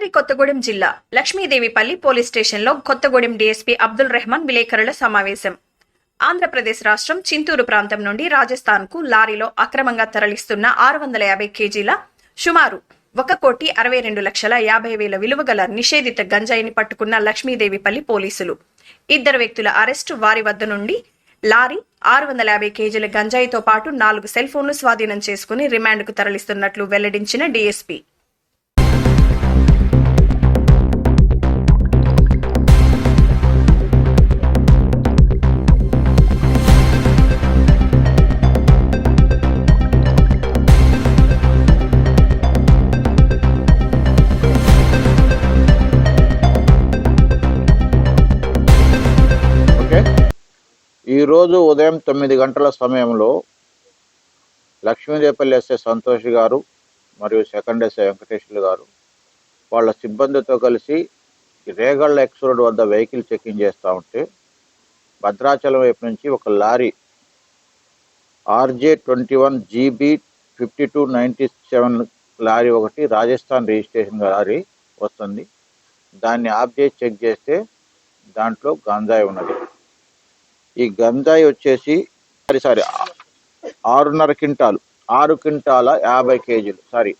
యాదాద్రి కొత్తగూడెం జిల్లా లక్ష్మీదేవిపల్లి పోలీస్ స్టేషన్లో కొత్తగూడెం డీఎస్పీ అబ్దుల్ రెహమాన్ విలేకరుల సమావేశం. ఆంధ్రప్రదేశ్ రాష్ట్రం చింతూరు ప్రాంతం నుండి రాజస్థాన్కు లారీలో అక్రమంగా తరలిస్తున్న ఆరు వందల యాభై కేజీల సుమారు ఒక కోటి అరవై రెండు లక్షల యాభై వేల విలువ గల నిషేధిత గంజాయిని పట్టుకున్న లక్ష్మీదేవిపల్లి పోలీసులు. ఇద్దరు వ్యక్తుల అరెస్టు వారి వద్ద నుండి లారీ ఆరు వందల యాభై కేజీల గంజాయితో పాటు నాలుగు సెల్ ఫోన్లు స్వాధీనం చేసుకుని రిమాండ్కు తరలిస్తున్నట్లు వెల్లడించిన డీఎస్పీ. ఈరోజు ఉదయం తొమ్మిది గంటల సమయంలో లక్ష్మీదేపల్లి ఎస్ఏ సంతోష్ గారు మరియు సెకండ్ ఎస్ఏ వెంకటేశ్వర్లు గారు వాళ్ళ సిబ్బందితో కలిసి రేగళ్ళ రేగళ్ళ ఎక్స్ రోడ్ వద్ద వెహికల్ చెకింగ్ చేస్తూ ఉంటే భద్రాచలం వైపు నుంచి ఒక lorry RJ twenty one GB fifty two ninety seven lorry ఒకటి రాజస్థాన్ రిజిస్ట్రేషన్ లారీ వస్తుంది. దాన్ని ఆఫ్ చేసి చెక్ చేస్తే దాంట్లో గాంజాయి ఉన్నది. ఈ గంజాయి వచ్చేసి సారీ సారీ ఆరున్నర క్వింటాలు. ఆరు క్వింటాల యాభై కేజీలు. సారీ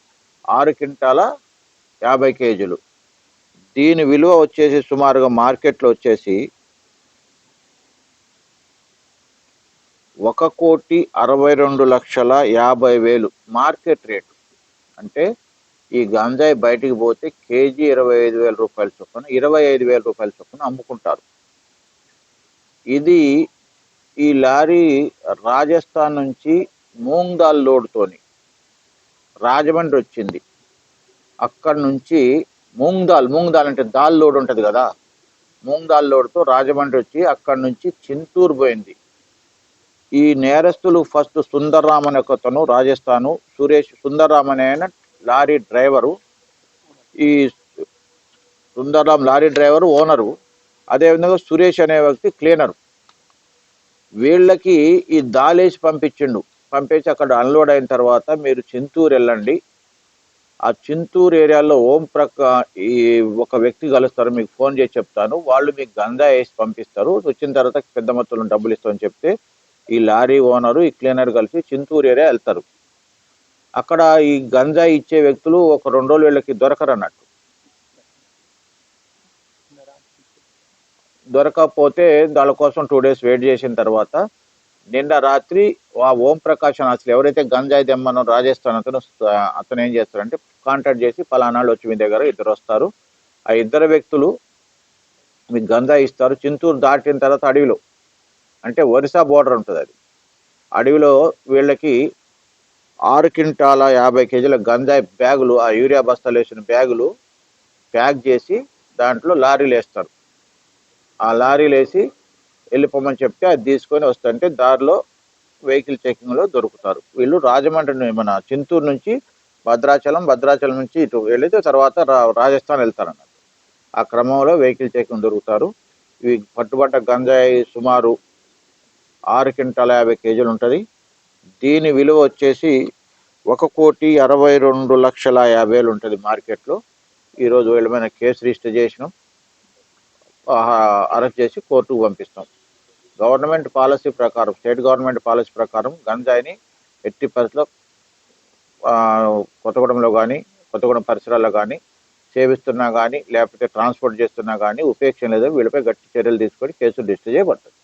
ఆరు క్వింటాల యాభై కేజీలు. దీని విలువ వచ్చేసి సుమారుగా మార్కెట్లో వచ్చేసి ఒక కోటి అరవై రెండు లక్షల యాభై వేలు మార్కెట్ రేటు. అంటే ఈ గంజాయి బయటికి పోతే కేజీ ఇరవై ఐదు వేల రూపాయల చొప్పున ఇరవై ఐదు వేల రూపాయల చొప్పున అమ్ముకుంటారు. ఇది ఈ లారీ రాజస్థాన్ నుంచి మూంగ్ దాల్ లోడ్తోని రాజమండ్రి వచ్చింది. అక్కడి నుంచి మూంగ్ దాల్ మూంగ్ దాల్ అంటే దాల్ లోడ్ ఉంటుంది కదా? మూంగ్ దాల్ లోడ్తో రాజమండ్రి వచ్చి అక్కడి నుంచి చింతూరు పోయింది. ఈ నేరస్తులు ఫస్ట్ సుందర్రామ్ అనే ఒకతను రాజస్థాను సురేష్ సుందర్రామ్ అనే ఆయన లారీ డ్రైవరు. ఈ సుందర్రామ్ లారీ డ్రైవరు ఓనరు. అదేవిధంగా సురేష్ అనే వ్యక్తి క్లీనర్ వీళ్ళకి ఈ దాలేసి పంపించిండు. పంపేసి అక్కడ అన్లోడ్ అయిన తర్వాత మీరు చింతూరు వెళ్ళండి. ఆ చింతూరు ఏరియాలో ఓం ప్రకా ఈ ఒక వ్యక్తి కలుస్తారు. మీకు ఫోన్ చేసి చెప్తాను. వాళ్ళు మీకు గంజా వేసి పంపిస్తారు. వచ్చిన తర్వాత పెద్ద మొత్తంలో డబ్బులు ఇస్తామని చెప్తే ఈ లారీ ఓనరు ఈ క్లీనర్ కలిసి చింతూరు ఏరియా వెళ్తారు. అక్కడ ఈ గంజా ఇచ్చే వ్యక్తులు ఒక రెండు రోజులు వీళ్ళకి దొరకరు అన్నట్టు దొరకకపోతే దాని కోసం టూ డేస్ వెయిట్ చేసిన తర్వాత నిన్న రాత్రి ఆ ఓం ప్రకాశం అసలు ఎవరైతే గంజాయి దెమ్మను రాజస్థాన్ అతను అతను ఏం చేస్తారంటే కాంటాక్ట్ చేసి పలానాళ్ళు వచ్చి మీ దగ్గర ఇద్దరు వస్తారు. ఆ ఇద్దరు వ్యక్తులు మీకు గంజాయి ఇస్తారు. చింతూరు దాటిన తర్వాత అడవిలో అంటే ఒరిస్సా బోర్డర్ ఉంటుంది అది. అడవిలో వీళ్ళకి ఆరు క్వింటాల యాభై కేజీల గంజాయి బ్యాగులు ఆ యూరియా బస్తాలు వేసిన బ్యాగులు ప్యాక్ చేసి దాంట్లో లారీలు వేస్తారు. ఆ లారీలు వేసి వెళ్ళిపోమని చెప్తే అది తీసుకొని వస్తుంటే దారిలో వెహికల్ చెకింగ్లో దొరుకుతారు. వీళ్ళు రాజమండ్రి మన చింతూరు నుంచి భద్రాచలం భద్రాచలం నుంచి ఇటు వెళితే తర్వాత రా- రాజస్థాన్ వెళ్తారన్నమాట. ఆ క్రమంలో వెహికల్ చెకింగ్ దొరుకుతారు. ఇవి పట్టుబట్ట గంజాయి సుమారు ఆరు క్వింటాల యాభై కేజీలు ఉంటుంది. దీని విలువ వచ్చేసి ఒక కోటి అరవై రెండు లక్షల యాభై వేలు ఉంటుంది మార్కెట్లో. ఈరోజు వీళ్ళమైన కేసు రిజిస్టర్ చేసినాం. అరెస్ట్ చేసి కోర్టుకు పంపిస్తాం. గవర్నమెంట్ పాలసీ ప్రకారం స్టేట్ గవర్నమెంట్ పాలసీ ప్రకారం గంజాయిని ఎట్టి పరిస్థితిలో కొత్తగూడెంలో కానీ కొత్తగూడెం పరిసరాల్లో కానీ సేవిస్తున్నా కానీ లేకపోతే ట్రాన్స్పోర్ట్ చేస్తున్నా కానీ ఉపేక్షణ లేదో. వీళ్ళపై గట్టి చర్యలు తీసుకొని కేసులు రిజిస్టర్ చేయబడతాయి.